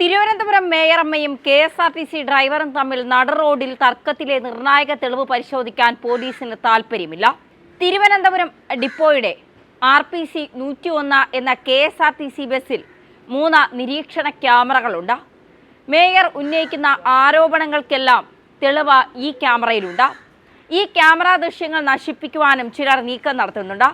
Thiruvananthapuram മേയറമ്മയും K S R T C ഡ്രൈവറും തമ്മിൽ നട റോഡിൽ തർക്കത്തിലെ നിർണായക തെളിവ് പരിശോധിക്കാൻ പോലീസിന് താൽപ്പര്യമില്ല. തിരുവനന്തപുരം ഡിപ്പോയുടെ ആർ പി സി നൂറ്റി ഒന്ന് എന്ന K S R T C ബസ്സിൽ മൂന്ന് നിരീക്ഷണ ക്യാമറകളുണ്ട്. മേയർ ഉന്നയിക്കുന്ന ആരോപണങ്ങൾക്കെല്ലാം തെളിവ് ഈ ക്യാമറയിലുണ്ട്. ഈ ക്യാമറ ദൃശ്യങ്ങൾ നശിപ്പിക്കുവാനും ചിലർ നീക്കം നടത്തുന്നുണ്ട്.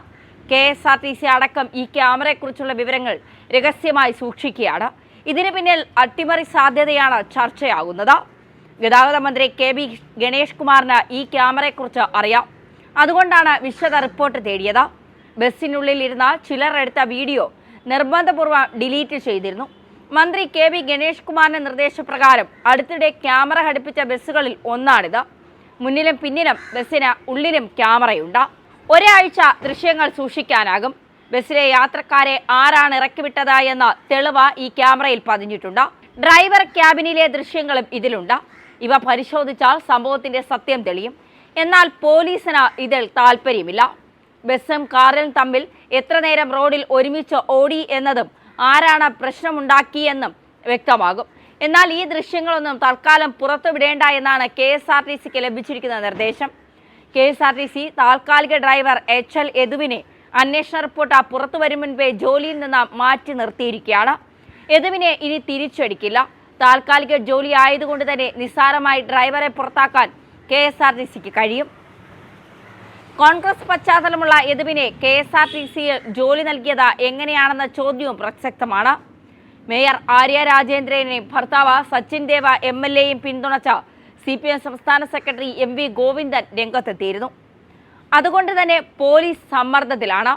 K S R T C അടക്കം ഈ ക്യാമറയെക്കുറിച്ചുള്ള വിവരങ്ങൾ രഹസ്യമായി സൂക്ഷിക്കുകയാണ്. ഇതിന് പിന്നിൽ അട്ടിമറി സാധ്യതയാണ് ചർച്ചയാകുന്നത്. ഗതാഗത മന്ത്രി കെ ബി ഗണേഷ് കുമാറിന് ഈ ക്യാമറയെക്കുറിച്ച് അറിയാം. അതുകൊണ്ടാണ് വിശദ റിപ്പോർട്ട് തേടിയത്. ബസ്സിനുള്ളിൽ ഇരുന്ന ചിലർ എടുത്ത വീഡിയോ നിർബന്ധപൂർവം ഡിലീറ്റ് ചെയ്തിരുന്നു. മന്ത്രി കെ ബി ഗണേഷ് കുമാറിന്റെ നിർദ്ദേശപ്രകാരം അടുത്തിടെ ക്യാമറ ഘടിപ്പിച്ച ബസ്സുകളിൽ ഒന്നാണിത്. മുന്നിലും പിന്നിലും ബസ്സിന് ഉള്ളിലും ക്യാമറയുണ്ട്. ഒരാഴ്ച ദൃശ്യങ്ങൾ സൂക്ഷിക്കാനാകും. ബസ്സിലെ യാത്രക്കാരെ ആരാണ് ഇറക്കിവിട്ടത് എന്ന തെളിവ് ഈ ക്യാമറയിൽ പതിഞ്ഞിട്ടുണ്ട്. ഡ്രൈവർ ക്യാബിനിലെ ദൃശ്യങ്ങളും ഇതിലുണ്ട്. ഇവ പരിശോധിച്ചാൽ സംഭവത്തിന്റെ സത്യം തെളിയും. എന്നാൽ പോലീസിന് ഇതിൽ താല്പര്യമില്ല ബസ്സും കാറും തമ്മിൽ എത്ര നേരം റോഡിൽ ഒരുമിച്ച് ഓടി എന്നതും ആരാണ് പ്രശ്നമുണ്ടാക്കിയെന്നും വ്യക്തമാകും. എന്നാൽ ഈ ദൃശ്യങ്ങളൊന്നും തൽക്കാലം പുറത്തുവിടേണ്ട എന്നാണ് കെ എസ് ആർ ടി സിക്ക് ലഭിച്ചിരിക്കുന്ന നിർദ്ദേശം. K S R T C താൽക്കാലിക ഡ്രൈവർ എച്ച് എൽ യദുവിനെ അന്വേഷണ റിപ്പോർട്ട് പുറത്തു വരും മുൻപേ ജോലിയിൽ നിന്ന് മാറ്റി നിർത്തിയിരിക്കുകയാണ്. യദുവിനെ ഇനി തിരിച്ചടിക്കില്ല. താൽക്കാലിക ജോലി ആയതുകൊണ്ട് തന്നെ നിസ്സാരമായി ഡ്രൈവറെ പുറത്താക്കാൻ കെ എസ് ആർ ടി സിക്ക് കഴിയും. കോൺഗ്രസ് പശ്ചാത്തലമുള്ള യദുവിനെ കെ എസ് ആർ ടി സിയിൽ ജോലി നൽകിയത് എങ്ങനെയാണെന്ന ചോദ്യവും പ്രസക്തമാണ്. മേയർ ആര്യ രാജേന്ദ്രനെയും ഭർത്താവ് സച്ചിൻ ദേവ എം എൽ എയും പിന്തുണച്ച സി പി എം സംസ്ഥാന സെക്രട്ടറി എം വി ഗോവിന്ദൻ രംഗത്തെത്തിയിരുന്നു. അതുകൊണ്ട് തന്നെ പോലീസ് സമ്മർദ്ദത്തിലാണ്.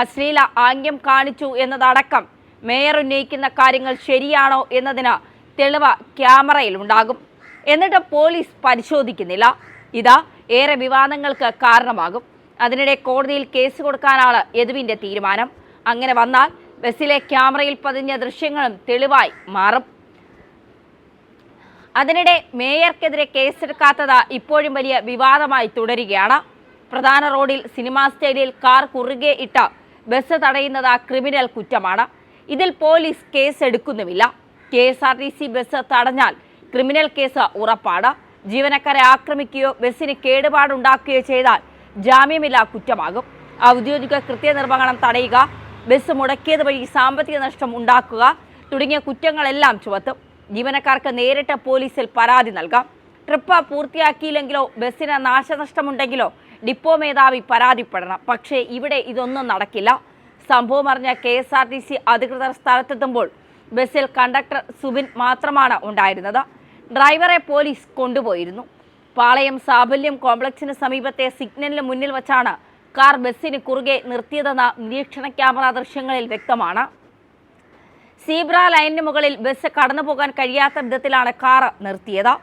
അശ്ലീല ആംഗ്യം കാണിച്ചു എന്നതടക്കം മേയർ ഉന്നയിക്കുന്ന കാര്യങ്ങൾ ശരിയാണോ എന്നതിന് തെളിവ് ക്യാമറയിലുണ്ടാകും. എന്നിട്ട് പോലീസ് പരിശോധിക്കുന്നില്ല. ഇത് ഏറെ വിവാദങ്ങൾക്ക് കാരണമാകും. അതിനിടെ കോടതിയിൽ കേസ് കൊടുക്കാനാണ് യദുവിന്റെ തീരുമാനം. അങ്ങനെ വന്നാൽ ബസ്സിലെ ക്യാമറയിൽ പതിഞ്ഞ ദൃശ്യങ്ങളും തെളിവായി മാറും. അതിനിടെ മേയർക്കെതിരെ കേസെടുക്കാത്തത് ഇപ്പോഴും വലിയ വിവാദമായി തുടരുകയാണ്. പ്രധാന റോഡിൽ സിനിമാ സ്റ്റൈലിൽ കാർ കുറുകെ ഇട്ട ബസ് തടയുന്നത് ക്രിമിനൽ കുറ്റമാണ്. ഇതിൽ police case എടുക്കുന്നുമില്ല. K S R T C bus തടഞ്ഞാൽ criminal case ഉറപ്പാണ്. ജീവനക്കാരെ ആക്രമിക്കുകയോ ബസ്സിന് കേടുപാടുണ്ടാക്കുകയോ ചെയ്താൽ ജാമ്യമില്ലാ കുറ്റമാകും. ഔദ്യോഗിക കൃത്യനിർവഹണം തടയുക ബസ് മുടക്കിയത് വഴി സാമ്പത്തിക നഷ്ടം ഉണ്ടാക്കുക തുടങ്ങിയ കുറ്റങ്ങളെല്ലാം ചുമത്തും. ജീവനക്കാർക്ക് നേരിട്ട് പോലീസിൽ പരാതി നൽകാം. ട്രിപ്പ് പൂർത്തിയാക്കിയില്ലെങ്കിലോ ബസ്സിന് നാശനഷ്ടമുണ്ടെങ്കിലോ ഡിപ്പോ മേധാവി പരാതിപ്പെടണം. പക്ഷേ ഇവിടെ ഇതൊന്നും നടക്കില്ല. സംഭവം അറിഞ്ഞ K S R T C അധികൃതർ സ്ഥലത്തെത്തുമ്പോൾ ബസ്സിൽ കണ്ടക്ടർ സുബിൻ മാത്രമാണ് ഉണ്ടായിരുന്നത്. ഡ്രൈവറെ പോലീസ് കൊണ്ടുപോയിരുന്നു. പാളയം സാഫല്യം കോംപ്ലക്സിന് സമീപത്തെ സിഗ്നലിന് മുന്നിൽ വച്ചാണ് കാർ ബസ്സിന് കുറുകെ നിർത്തിയതെന്ന നിരീക്ഷണ ക്യാമറ ദൃശ്യങ്ങളിൽ വ്യക്തമാണ്. സീബ്ര ലൈനിന് മുകളിൽ ബസ് കടന്നു പോകാൻ കഴിയാത്ത വിധത്തിലാണ് കാർ നിർത്തിയത്.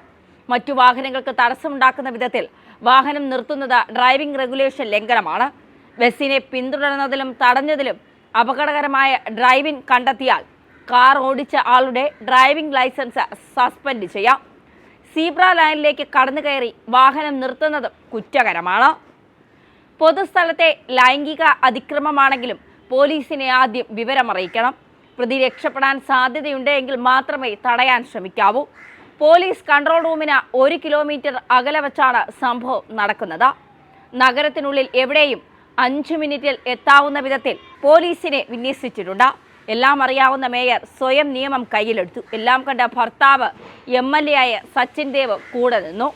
മറ്റു വാഹനങ്ങൾക്ക് തടസ്സമുണ്ടാക്കുന്ന വിധത്തിൽ വാഹനം നിർത്തുന്നത് ഡ്രൈവിംഗ് റെഗുലേഷൻ ലംഘനമാണ്. ബസ്സിനെ പിന്തുടർന്നതിലും തടഞ്ഞതിലും അപകടകരമായ ഡ്രൈവിംഗ് കണ്ടെത്തിയാൽ കാർ ഓടിച്ച ആളുടെ ഡ്രൈവിംഗ് ലൈസൻസ് സസ്പെൻഡ് ചെയ്യാം. സീബ്ര ലൈനിലേക്ക് കടന്നു കയറി വാഹനം നിർത്തുന്നതും കുറ്റകരമാണ്. പൊതുസ്ഥലത്തെ ലൈംഗിക അതിക്രമമാണെങ്കിലും പോലീസിനെ ആദ്യം വിവരമറിയിക്കണം. പ്രതി രക്ഷപ്പെടാൻ സാധ്യതയുണ്ടെങ്കിൽ മാത്രമേ തടയാൻ ശ്രമിക്കാവൂ. പോലീസ് കൺട്രോൾ റൂമിന് ഒരു കിലോമീറ്റർ അകലെ വച്ചാണ് സംഭവം നടക്കുന്നത്. നഗരത്തിനുള്ളിൽ എവിടെയും അഞ്ചു മിനിറ്റിൽ എത്താവുന്ന വിധത്തിൽ പോലീസിനെ വിന്യസിച്ചിട്ടുണ്ട്. എല്ലാം അറിയാവുന്ന മേയർ സ്വയം നിയമം കയ്യിലെടുത്തു. എല്ലാം കണ്ട ഭർത്താവ് എം എൽ എ ആയ സച്ചിൻ ദേവ് കൂടെ നിന്നു.